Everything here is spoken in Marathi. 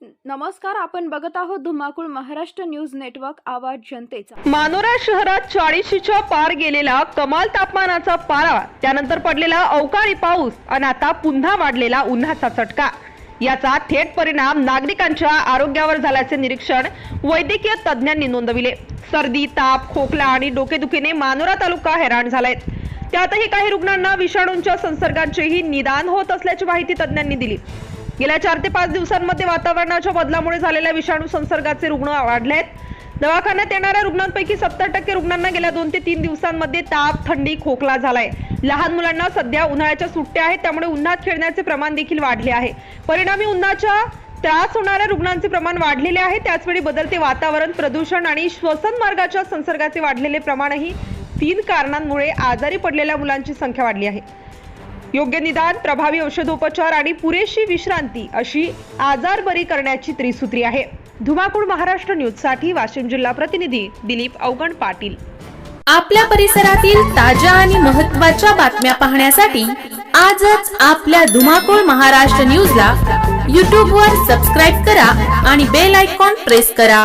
नमस्कार आपण बघत आहोत धुमाकूळ महाराष्ट्र न्यूज नेटवर्क आवाज जनतेचा. मानोरा शहरात चाळीशीच्या पार गेलेला कमाल तापमानाचा पारा त्यानंतर पडलेला अवकाळी पाऊस आणि आता पुन्हा वाढलेला उन्हाचा चटका. याचा थेट परिणाम नागरिकांच्या आरोग्यावर झाल्याचे निरीक्षण वैद्यकीय तज्ज्ञांनी नोंदविले. सर्दी ताप खोकला आणि डोकेदुखीने मानोरा तालुका हैराण झालाय. त्यातही काही रुग्णांना विषाणूंच्या संसर्गांचेही निदान होत असल्याची माहिती तज्ज्ञांनी दिली. गेल्या चार ते पाच दिवसांमध्ये वातावरणाच्या बदलामुळे झालेल्या विषाणू संसर्गाचे रुग्ण वाढले आहेत दवाखान्यात येणाऱ्या रुग्णांपैकी सत्तर टक्के रुग्णांना गेल्या दोन ते तीन दिवसांमध्ये ताप थंडी खोकला झालाय. लहान मुलांना सध्या उन्हाळ्याच्या सुट्ट्या आहेत त्यामुळे उन्हात खेळण्याचे प्रमाण देखील वाढले आहे. परिणामी उन्हाच्या त्रास होणाऱ्या रुग्णांचे प्रमाण वाढलेले आहे त्याचवेळी बदलते वातावरण प्रदूषण आणि श्वसन मार्गाच्या संसर्गाचे वाढलेले प्रमाणही तीन कारणांमुळे आजारी पडलेल्या मुलांची संख्या वाढली आहे. योग्य निदान प्रभावी औषधोपचार आणि पुरेशी विश्रांती अशी आजार बरी करण्याची त्रिसूत्री आहे. धुमाकूळ महाराष्ट्र न्यूजसाठी वाशिम जिल्हा प्रतिनिधी दिलीप अवगण पाटील. आपल्या परिसरातील ताज्या आणि महत्त्वाच्या बातम्या पाहण्यासाठी आजच आपल्या धुमाकूळ महाराष्ट्र न्यूजला यूट्यूबवर सबस्क्राईब करा आणि बेल आयकॉन प्रेस करा.